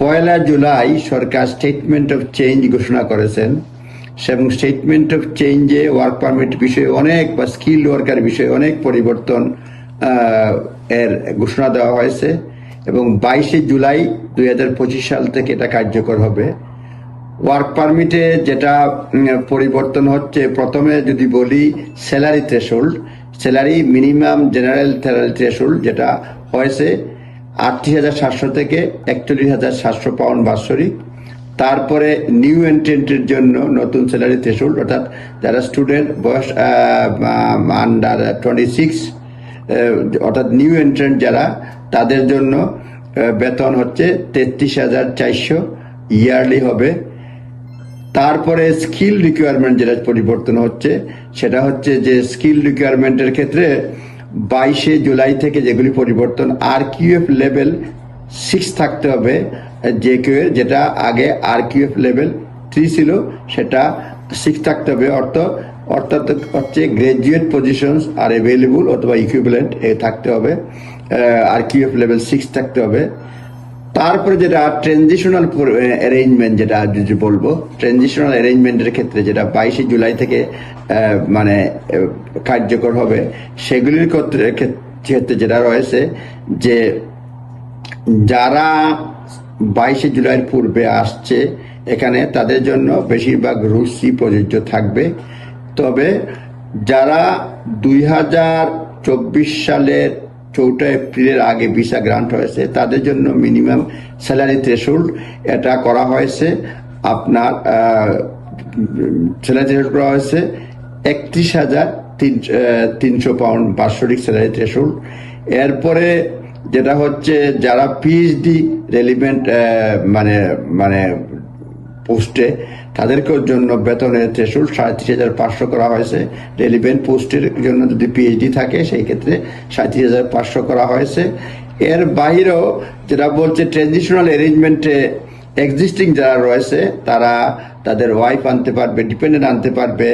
পয়লা জুলাই সরকার statement of change ঘোষণা করেছেন এবং স্টেটমেন্ট অফ চেঞ্জে ওয়ার্ক পারমিট বিষয়ে অনেক বা স্কিল ওয়ার্কার বিষয়ে অনেক পরিবর্তন এর ঘোষণা দেওয়া হয়েছে এবং বাইশে জুলাই দু হাজার পঁচিশ সাল থেকে এটা কার্যকর হবে। ওয়ার্ক পারমিটে যেটা পরিবর্তন হচ্ছে, প্রথমে যদি বলি salary threshold salary minimum general salary threshold যেটা হয়েছে আটত্রিশ হাজার সাতশো থেকে একচল্লিশ হাজার সাতশো পাউন্ড বাৎসরিক। তারপরে নিউ এন্ট্রেন্টের জন্য নতুন স্যালারি থ্রেশোল্ড অর্থাৎ যারা স্টুডেন্ট বয়স আন্ডার টোয়েন্টি সিক্স অর্থাৎ নিউ এন্ট্রেন্ট যারা, তাদের জন্য বেতন হচ্ছে তেত্রিশ হাজার চারশো ইয়ারলি হবে। তারপরে স্কিল রিকোয়ারমেন্ট যেটা পরিবর্তন হচ্ছে, সেটা হচ্ছে যে স্কিল রিকোয়ারমেন্টের ক্ষেত্রে বাইশে জুলাই থেকে যেগুলি পরিবর্তন আর কিউএফ লেভেল সিক্স থাকতে হবে যে কিউ এর, যেটা আগে আর কিউএফ লেভেল থ্রি ছিল, সেটা সিক্স থাকতে হবে। অর্থ, অর্থাৎ হচ্ছে গ্রাজুয়েট পজিশনস আর অ্যাভেলেবল অথবা ইকুইভ্যালেন্ট এ থাকতে হবে আর কিউএফ লেভেল সিক্স থাকতে হবে। তারপরে যেটা ট্রানজিশনাল অ্যারেঞ্জমেন্ট যেটা যদি বলব ট্রানজিশনাল অ্যারেঞ্জমেন্টের ক্ষেত্রে যেটা বাইশে জুলাই থেকে মানে কার্যকর হবে, সেগুলির ক্ষেত্রে যেটা রয়েছে যে যারা বাইশে জুলাইয়ের পূর্বে আসছে এখানে, তাদের জন্য বেশিরভাগ রুলসই প্রযোজ্য থাকবে। তবে যারা দুই হাজার চব্বিশ সালের চৌঠা এপ্রিলের আগে ভিসা গ্রান্ট হয়েছে। তাদের জন্য মিনিমাম স্যালারি থ্রেশোল্ড এটা করা হয়েছে। আপনার স্যালারি থ্রেশোল্ড করা হয়েছে একত্রিশ হাজার তিন তিনশো পাউন্ড বাৎসরিক স্যালারি থ্রেশোল্ড এরপরে যেটা হচ্ছে, যারা পিএইচডি রেলিভেন্ট মানে মানে পোস্টে তাদেরকেও জন্য বেতনের থ্রেশোল্ড সাঁত্রিশ হাজার পাঁচশো করা হয়েছে। রেলিভেন্ট পোস্টের জন্য যদি পিএইচডি থাকে, সেই ক্ষেত্রে সাঁত্রিশ হাজার পাঁচশো করা হয়েছে। এর বাইরেও যেটা বলছে ট্রানজিশনাল অ্যারেঞ্জমেন্টে এক্সিস্টিং যারা রয়েছে, তারা তাদের ওয়াইফ আনতে পারবে ডিপেন্ডেন্ট আনতে পারবে,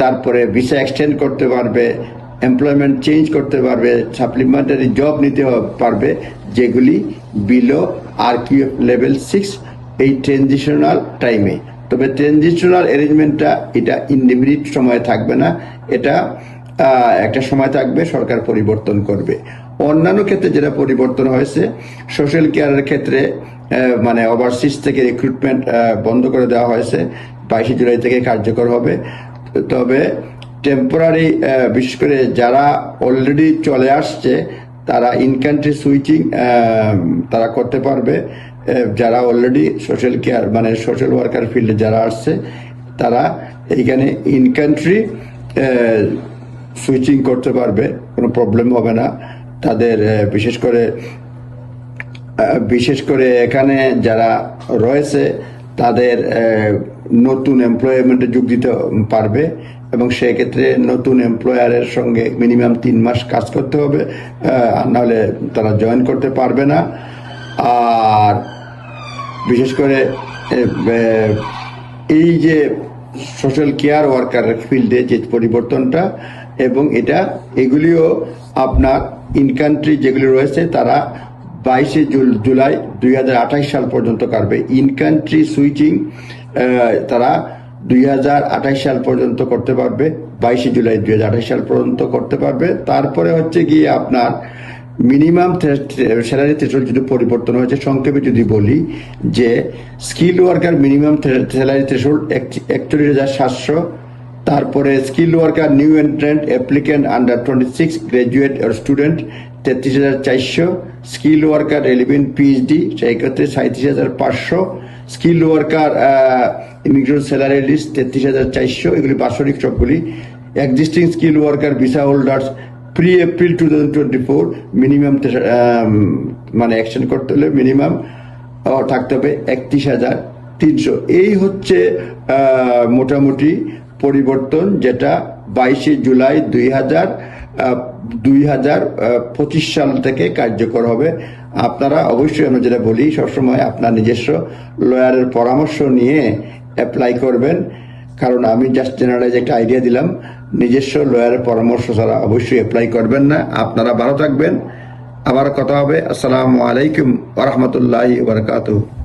তারপরে ভিসা এক্সটেন্ড করতে পারবে এমপ্লয়মেন্ট চেঞ্জ করতে পারবে সাপ্লিমেন্টারি জব নিতে পারবে, যেগুলি below R Q level six এই ট্রানজিশনাল টাইমে তবে ট্রানজিশনাল অ্যারেঞ্জমেন্টটা এটা ইনডিমিনিট সময়ে থাকবে না। এটা একটা সময় থাকবে, সরকার পরিবর্তন করবে। অন্যান্য ক্ষেত্রে যেটা পরিবর্তন হয়েছে সোশ্যাল কেয়ারের ক্ষেত্রে মানে ওভারসিজ থেকে রিক্রুটমেন্ট বন্ধ করে দেওয়া হয়েছে। বাইশে জুলাই থেকে কার্যকর হবে। তবে টেম্পোরারি বিশেষ করে যারা অলরেডি চলে আসছে, তারা ইন কান্ট্রি সুইচিং তারা করতে পারবে। যারা অলরেডি সোশ্যাল কেয়ার মানে সোশ্যাল ওয়ার্কার ফিল্ডে যারা আসছে, তারা এইখানে ইন কান্ট্রি সুইচিং করতে পারবে, কোনো প্রবলেম হবে না। তাদের বিশেষ করে বিশেষ করে এখানে যারা রয়েছে, তাদের নতুন এমপ্লয়মেন্টে যোগ দিতে পারবে এবং সেক্ষেত্রে নতুন এমপ্লয়ারের সঙ্গে মিনিমাম তিন মাস কাজ করতে হবে নাহলে তারা জয়েন করতে পারবে না। আর বিশেষ করে এই যে সোশ্যাল কেয়ার ওয়ার্কার ফিল্ডে যে পরিবর্তনটা এবং এটা, এগুলিও আপনার ইন কান্ট্রি যেগুলি রয়েছে, তারা বাইশে জুলাই দুই সাল পর্যন্ত করবে ইন কান্ট্রি সুইচিং তারা দুই সাল পর্যন্ত করতে পারবে, বাইশে জুলাই দুই সাল পর্যন্ত করতে পারবে। তারপরে হচ্ছে গিয়ে আপনার মিনিমাম স্যালারি থ্রেশোল্ড যদি পরিবর্তন হয়েছে সংক্ষেপে যদি বলি যে skill worker minimum salary threshold একচল্লিশ হাজার সাতশো, তারপরে skill worker new entrant applicant under twenty six graduate student তেত্রিশ হাজার চারশো স্কিল ওয়ার্কার এলিভেন পিএইচডি সেই ক্ষেত্রে সাঁত্রিশ হাজার পাঁচশো skill worker immigration salary list তেত্রিশ হাজার চারশো, এগুলি বাৎসরিক সবগুলি। Existing skill worker visa holders pre April two thousand twenty four minimum মানে অ্যাকশন করতে হলে মিনিমাম থাকতে হবে একত্রিশ হাজার তিনশো। এই হচ্ছে মোটামুটি পরিবর্তন যেটা বাইশে জুলাই দুই হাজার দুই হাজার পঁচিশ সাল থেকে কার্যকর হবে। আপনারা অবশ্যই আমরা যেটা বলি, সবসময় আপনার নিজস্ব লয়ারের পরামর্শ নিয়ে অ্যাপ্লাই করবেন। কারণ আমি জাস্ট জেনারেলাইজ একটা আইডিয়া দিলাম। নিজস্ব লয়ারের পরামর্শ ছাড়া অবশ্যই অ্যাপ্লাই করবেন না। আপনারা ভালো থাকবেন। আবার কথা হবে। আসসালামু আলাইকুম ওরহমতুল্লাহ বারকাতুহ।